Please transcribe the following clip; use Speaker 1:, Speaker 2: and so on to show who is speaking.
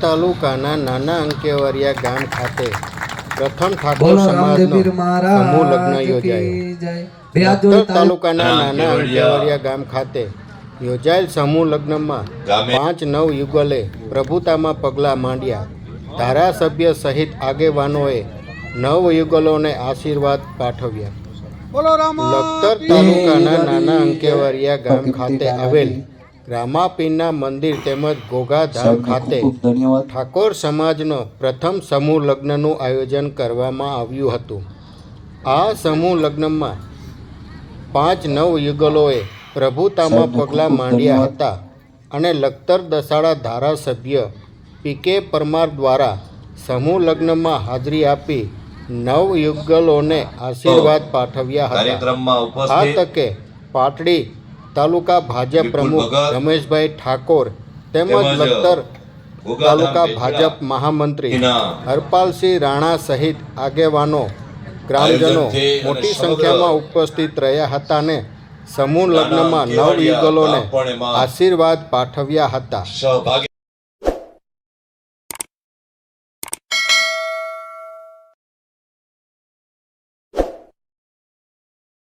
Speaker 1: તાલુકાના નાના અંકેવરિયા ગામ ખાતે પ્રથમ ઠાકોર સમાજનો સમૂહ લગ્ન યોજાયો. લખતર તાલુકાના નાના અંકેવરિયા. ગામ ખાતે યોજાયેલ સમૂહ લગ્નમાં પાંચ નવ યુગલે પ્રભુતામાં પગલાં માંડ્યા. ધારાસભ્ય સહિત આગેવાનોએ નવ યુગલોને આશીર્વાદ પાઠવ્યા. લખતર તાલુકાના નાના અંકેવરિયા ગામ ખાતે આવેલ રામાપીરના મંદિર તેમજ ગોગાધામ ખાતે ઠાકોર સમાજનો પ્રથમ સમૂહ લગ્નનું આયોજન કરવામાં આવ્યું હતું. આ સમૂહ લગ્નમાં પાંચ નવ યુગલોએ પ્રભુતામાં પગલાં માંડ્યા હતા અને લખતર દસાડા ધારાસભ્ય પી કે પરમાર દ્વારા સમૂહ લગ્નમાં હાજરી આપી નવ યુગલોને આશીર્વાદ પાઠવ્યા હતા. આ તકે પાટડી તાલુકા ભાજપ પ્રમુખ રમેશભાઈ ઠાકોર તેમજ લખતર તાલુકા ભાજપ મહામંત્રી હરપાલસિંહ રાણા સહિત આગેવાનો ગ્રામજનો મોટી સંખ્યામાં ઉપસ્થિત રહ્યા હતા અને સમૂહ લગ્નમાં નવ યુગલોને આશીર્વાદ પાઠવ્યા હતા.